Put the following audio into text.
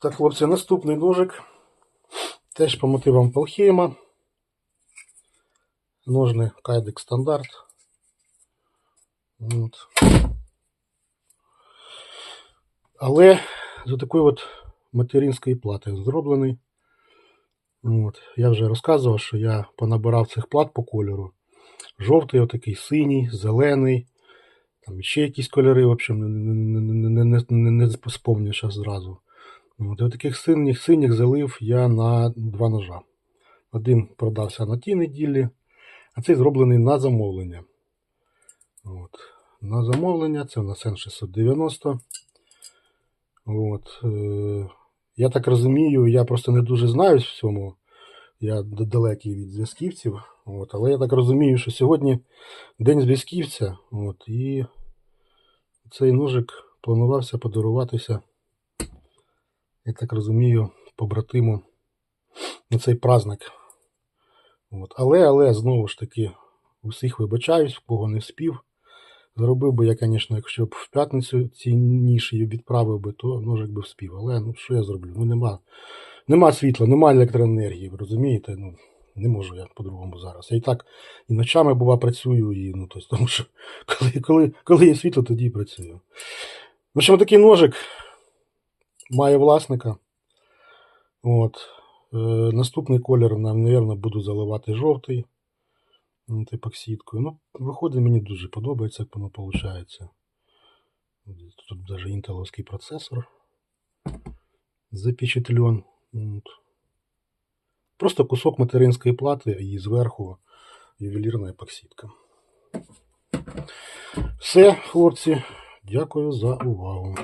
Так, хлопці, наступний ножик. Теж по мотивам Палхейма. Ножни Кайдек стандарт. От. Але з такої от материнської плати зроблений. От. Я вже розказував, що я понабирав цих плат по кольору. Жовтий, отакий, синій, зелений. Там ще якісь кольори, в общем, не, не, не, не, не, не зразу. От, і от таких синіх, синіх залив я на два ножа. Один продався на тій неділі, а цей зроблений на замовлення. От. На замовлення, це у нас N690. От. Е, я так розумію, я просто не дуже знаю в цьому. Я далекий від зв'язківців. От, але я так розумію, що сьогодні День зв'язківця. От, і цей ножик планувався подаруватися, я так розумію, побратиму на цей праздник. От. Але, але, знову ж таки, усіх вибачаюсь, в кого не спів. Зробив би я, звісно, якщо б в п'ятницю ці ніші відправив би, то ножик би вспів. Але ну що я зроблю? Ну нема, нема світла, нема електроенергії, ви розумієте? Ну, не можу я по-другому зараз. Я і так і ночами бува працюю, і ну, тобто, тому що коли, коли, коли є світло, тоді і працюю. В общем, такий ножик має власника. От. Е, наступний колір, мабуть, буду заливати жовтий. От, епоксидкою. Ну, виходить, мені дуже подобається, як воно виходить. Тут навіть інтеловський процесор запечатлен. Просто кусок материнської плати і зверху ювелірна епоксидка. Все, хлопці, дякую за увагу.